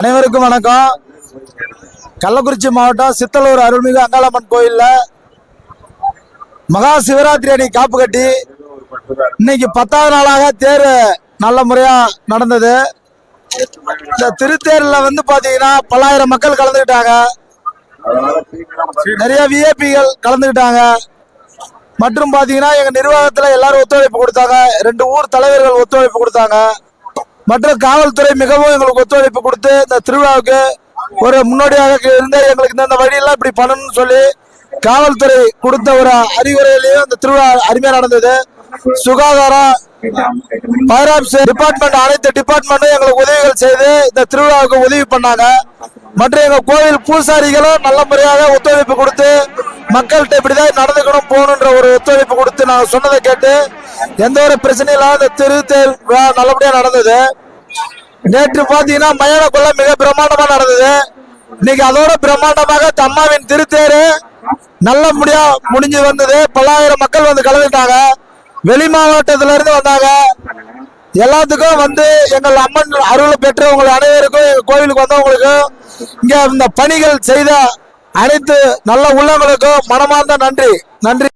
அனைவருக்கும் வணக்கம். கள்ளக்குறிச்சி மாவட்டம் சித்தலூர் அருள்மிகு அங்காளம்மன் கோயிலில் மகா சிவராத்திரி அணி காப்பு கட்டி இன்னைக்கு பத்தாவது நாளாக தேர் நல்ல முறையாக நடந்தது. இந்த திருத்தேரில் வந்து பார்த்தீங்கன்னா பல்லாயிரம் மக்கள் கலந்துக்கிட்டாங்க நிறைய விஐபிகள் கலந்துக்கிட்டாங்க மற்றும் பார்த்தீங்கன்னா எங்கள் நிர்வாகத்தில் எல்லாரும் ஒத்துழைப்பு கொடுத்தாங்க. ரெண்டு ஊர் தலைவர்கள் ஒத்துழைப்பு கொடுத்தாங்க. மற்றும் காவல்துறை மிகவும் எங்களுக்கு ஒத்துழைப்பு கொடுத்து இந்த திருவிழாவுக்கு ஒரு முன்னோடியாக இருந்து எங்களுக்கு இந்த வழியெல்லாம் இப்படி பண்ணணும்னு சொல்லி காவல்துறை கொடுத்த ஒரு அறிவுரையிலையும் இந்த திருவிழா அருமையா நடந்தது. சுகாதாரம் ஃபயர் டிபார்ட்மெண்ட் அனைத்து டிபார்ட்மெண்ட்டும் எங்களுக்கு உதவிகள் செய்து இந்த திருவிழாவுக்கு உதவி பண்ணாங்க. மற்றும் எங்க கோவில் பூசாரிகளும் நல்ல முறையாக ஒத்துழைப்பு கொடுத்து மக்கள்கிட்ட இப்படிதான் நடந்துக்கணும் போகணுன்ற ஒரு ஒத்துழைப்பு கொடுத்து நாங்கள் சொன்னதை கேட்டு எந்த ஒரு பிரச்சனையும் இல்லாத திருத்தேர் விழா நல்லபடியா நடந்தது. நேற்று பாத்தீங்கன்னா மயான கொள்ள மிக பிரம்மாண்டமா நடந்தது. இன்னைக்கு அதோட பிரம்மாண்டமாக தம்மாவின் அம்மாவின் திருத்தேரு நல்ல முடியா முடிஞ்சு வந்தது. பல்லாயிரம் மக்கள் வந்து கலந்துட்டாங்க. வெளி மாவட்டத்துல இருந்து வந்தாங்க. எல்லாத்துக்கும் வந்து எங்கள் அம்மன் அருள் பெற்றவங்க அனைவருக்கும் கோவிலுக்கு வந்தவங்களுக்கும் இங்க இந்த பணிகள் செய்த அனைத்து நல்ல உள்ளங்களுக்கும் மனமார்ந்த நன்றி. நன்றி.